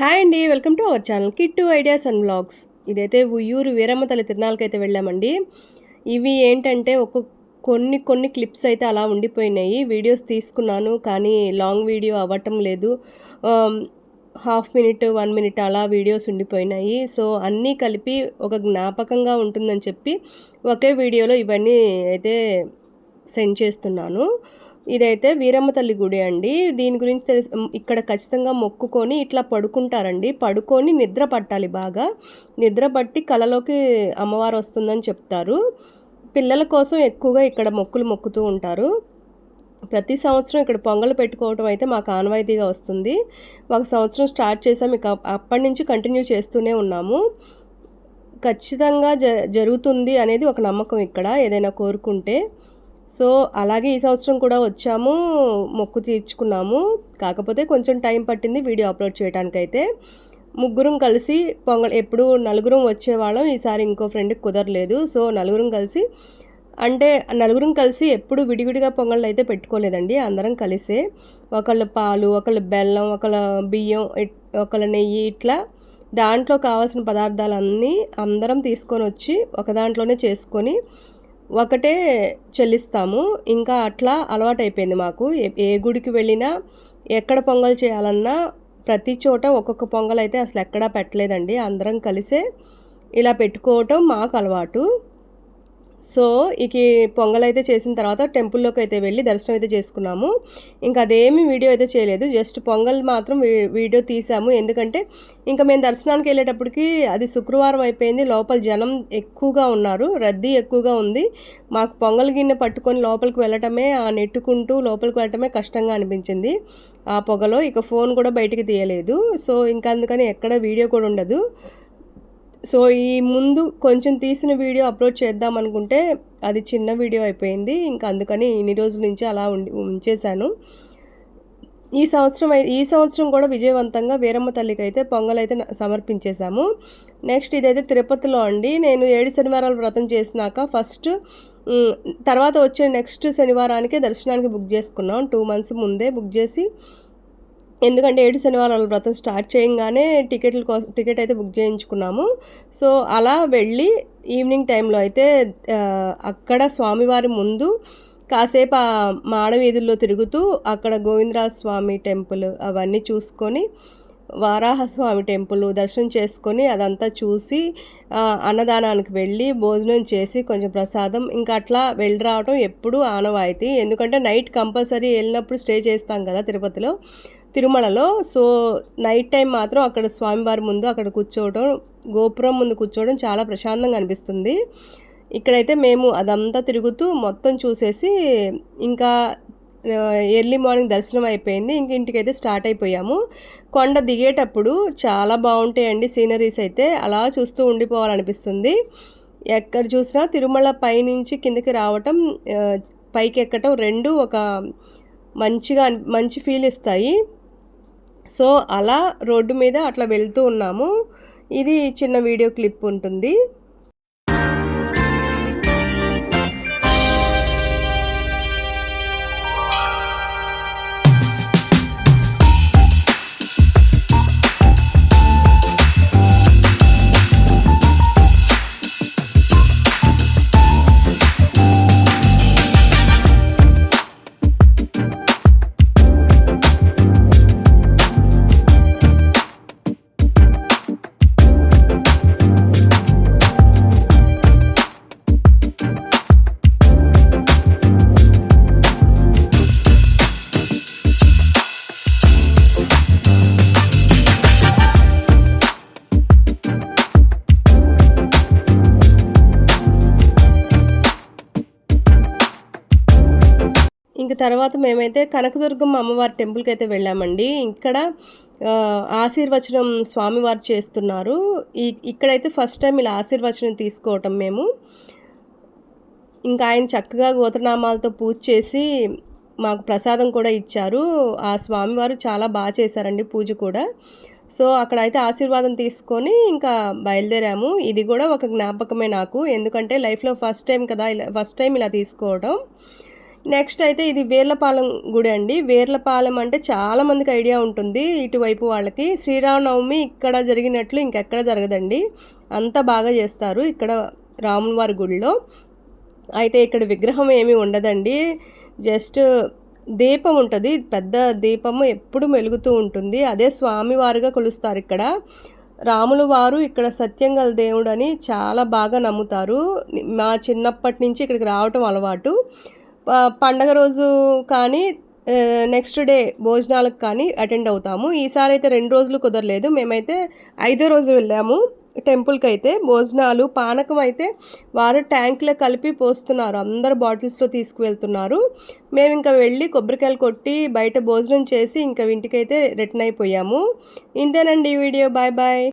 Hi అండి welcome to our channel Kittu ideas and blogs ఇదైతే ఉయ్యూరు వీరమ్మ తల్లి తిరునాళ్ళకి అయితే వెళ్ళామండి. ఇవి ఏంటంటే ఒక కొన్ని కొన్ని క్లిప్స్ అయితే అలా ఉండిపోయినాయి. వీడియోస్ తీసుకున్నాను కానీ లాంగ్ వీడియో అవ్వటం లేదు. హాఫ్ మినిట్ వన్ మినిట్ అలా వీడియోస్ ఉండిపోయినాయి. సో అన్నీ కలిపి ఒక జ్ఞాపకంగా ఉంటుందని చెప్పి ఒకే వీడియోలో ఇవన్నీ అయితే సెండ్ చేస్తున్నాను. ఇదైతే వీరమ్మ తల్లి గుడి అండి. దీని గురించి తెలిసి ఇక్కడ ఖచ్చితంగా మొక్కుకొని ఇట్లా పడుకుంటారండి. పడుకొని నిద్ర పట్టాలి బాగా. నిద్ర పట్టి కలలోకి అమ్మవారు వస్తుందని చెప్తారు. పిల్లల కోసం ఎక్కువగా ఇక్కడ మొక్కులు మొక్కుతూ ఉంటారు. ప్రతి సంవత్సరం ఇక్కడ పొంగలు పెట్టుకోవటం అయితే మాకు ఆనవాయితీగా వస్తుంది. ఒక సంవత్సరం స్టార్ట్ చేసాం ఇక అప్పటి నుంచి కంటిన్యూ చేస్తూనే ఉన్నాము. ఖచ్చితంగా జ జరుగుతుంది అనేది ఒక నమ్మకం ఇక్కడ ఏదైనా కోరుకుంటే. సో అలాగే ఈ సంవత్సరం కూడా వచ్చాము మొక్కు తీర్చుకున్నాము. కాకపోతే కొంచెం టైం పట్టింది వీడియో అప్లోడ్ చేయడానికైతే ముగ్గురం కలిసి పొంగల్ ఎప్పుడు నలుగురం వచ్చేవాళ్ళం ఈసారి ఇంకో ఫ్రెండ్కి కుదరలేదు. సో నలుగురం కలిసి అంటే నలుగురం కలిసి ఎప్పుడు విడివిడిగా పొంగళ్ళు అయితే పెట్టుకోలేదండి అందరం కలిసే. ఒకళ్ళ పాలు ఒకళ్ళ బెల్లం ఒకళ్ళ బియ్యం ఒకళ్ళ నెయ్యి ఇట్లా దాంట్లో కావాల్సిన పదార్థాలన్నీ అందరం తీసుకొని వచ్చి ఒక దాంట్లోనే చేసుకొని ఒకటే చెల్లిస్తాము. ఇంకా అట్లా అలవాటైపోయింది మాకు. ఏ గుడికి వెళ్ళినా ఎక్కడ పొంగల్ చేయాలన్నా ప్రతి చోట ఒక్కొక్క పొంగల్ అయితే అసలు ఎక్కడా పెట్టలేదండి. అందరం కలిసే ఇలా పెట్టుకోవటం మాకు అలవాటు. సో ఇక పొంగల్ అయితే చేసిన తర్వాత టెంపుల్లోకి అయితే వెళ్ళి దర్శనం అయితే చేసుకున్నాము. ఇంకా అదేమి వీడియో అయితే చేయలేదు. జస్ట్ పొంగల్ మాత్రం వీడియో తీసాము. ఎందుకంటే ఇంకా మేము దర్శనానికి వెళ్ళేటప్పటికి అది శుక్రవారం అయిపోయింది. లోపల జనం ఎక్కువగా ఉన్నారు. రద్దీ ఎక్కువగా ఉంది. మాకు పొంగల్ గిన్నె పట్టుకొని లోపలికి వెళ్ళటమే ఆ నెట్టుకుంటూ లోపలికి వెళ్ళటమే కష్టంగా అనిపించింది. ఆ పొగలో ఇక ఫోన్ కూడా బయటికి తీయలేదు. సో ఇంకా అందుకని ఎక్కడ వీడియో కూడా ఉండదు. సో ఈ ముందు కొంచెం తీసిన వీడియో అప్లోడ్ చేద్దాం అనుకుంటే అది చిన్న వీడియో అయిపోయింది. ఇంకా అందుకని ఇన్ని రోజుల నుంచి అలా ఉండి ఉంచేశాను. ఈ సంవత్సరం ఈ సంవత్సరం కూడా విజయవంతంగా వీరమ్మ తల్లికి అయితే పొంగల్ అయితే సమర్పించేశాము. నెక్స్ట్ ఇదైతే తిరుపతిలో అండి. నేను ఏడు శనివారాలు వ్రతం చేసినాక ఫస్ట్ తర్వాత వచ్చే నెక్స్ట్ శనివారానికి దర్శనానికి బుక్ చేసుకున్నాం. టూ మంత్స్ ముందే బుక్ చేసి ఎందుకంటే ఏడు శనివారాల వ్రతం స్టార్ట్ చేయగానే టికెట్ల కోసం టికెట్ అయితే బుక్ చేయించుకున్నాము. సో అలా వెళ్ళి ఈవినింగ్ టైంలో అయితే అక్కడ స్వామివారి ముందు కాసేపు ఆ మాడవీధుల్లో తిరుగుతూ అక్కడ గోవిందరాజ స్వామి టెంపుల్ అవన్నీ చూసుకొని వారాహస్వామి టెంపుల్ దర్శనం చేసుకొని అదంతా చూసి అన్నదానానికి వెళ్ళి భోజనం చేసి కొంచెం ప్రసాదం. ఇంకా అట్లా వెళ్ళి రావడం ఎప్పుడూ ఆనవాయితీ. ఎందుకంటే నైట్ కంపల్సరీ వెళ్ళినప్పుడు స్టే చేస్తాం కదా తిరుపతిలో. తిరుమలలో. సో నైట్ టైం మాత్రం అక్కడ స్వామివారి ముందు అక్కడ కూర్చోవడం గోపురం ముందు కూర్చోవడం చాలా ప్రశాంతంగా అనిపిస్తుంది. ఇక్కడైతే మేము అదంతా తిరుగుతూ మొత్తం చూసేసి ఇంకా ఎర్లీ మార్నింగ్ దర్శనం అయిపోయింది. ఇంక ఇంటికైతే స్టార్ట్ అయిపోయాము. కొండ దిగేటప్పుడు చాలా బాగుంటాయండి సీనరీస్ అయితే. అలా చూస్తూ ఉండిపోవాలనిపిస్తుంది. ఎక్కడ చూసినా తిరుమల పైనుంచి కిందకి రావటం పైకి ఎక్కటం రెండు ఒక మంచిగా మంచి ఫీల్ ఇస్తాయి. సో అలా రోడ్డు మీద అట్లా వెళ్తూ ఉన్నాము. ఇది చిన్న వీడియో క్లిప్ ఉంటుంది. ఇంక తర్వాత మేమైతే కనకదుర్గమ్మ అమ్మవారి టెంపుల్కి అయితే వెళ్ళామండి. ఇక్కడ ఆశీర్వచనం స్వామివారు చేస్తున్నారు. ఈ ఇక్కడైతే ఫస్ట్ టైం ఇలా ఆశీర్వచనం తీసుకోవటం మేము. ఇంకా ఆయన చక్కగా గోత్రనామాలతో పూజ చేసి మాకు ప్రసాదం కూడా ఇచ్చారు. ఆ స్వామివారు చాలా బాగా చేశారండి పూజ కూడా. సో అక్కడ అయితే ఆశీర్వాదం తీసుకొని ఇంకా బయలుదేరాము. ఇది కూడా ఒక జ్ఞాపకమే నాకు. ఎందుకంటే లైఫ్లో ఫస్ట్ టైం కదా ఇలా ఫస్ట్ టైం ఇలా తీసుకోవడం నెక్స్ట్ అయితే ఇది వేర్లపాలెం గుడి అండి. వేర్లపాలెం అంటే చాలా మందికి ఐడియా ఉంటుంది ఇటువైపు వాళ్ళకి. శ్రీరామనవమి ఇక్కడ జరిగినట్లు ఇంకెక్కడ జరగదండి. అంత బాగా చేస్తారు ఇక్కడ రాముల వారి గుడిలో. అయితే ఇక్కడ విగ్రహం ఏమీ ఉండదండి. జస్ట్ దీపం ఉంటుంది. పెద్ద దీపము ఎప్పుడు మెలుగుతూ ఉంటుంది. అదే స్వామివారుగా కొలుస్తారు ఇక్కడ. రాముల వారు ఇక్కడ సత్యం గల దేవుడు అని చాలా బాగా నమ్ముతారు. మా చిన్నప్పటి నుంచి ఇక్కడికి రావటం అలవాటు. పండగ రోజు కానీ నెక్స్ట్ డే భోజనాలకు కానీ అటెండ్ అవుతాము. ఈసారి అయితే రెండు రోజులు కుదరలేదు. మేమైతే ఐదో రోజు వెళ్ళాము. టెంపుల్కి అయితే భోజనాలు పానకం అయితే వారు ట్యాంక్లో కలిపి పోస్తున్నారు. అందరు బాటిల్స్లో తీసుకువెళ్తున్నారు. మేము ఇంకా వెళ్ళి కొబ్బరికాయలు కొట్టి బయట భోజనం చేసి ఇంకా ఇంటికైతే రిటర్న్ అయిపోయాము. ఇంతేనండి ఈ వీడియో. Bye bye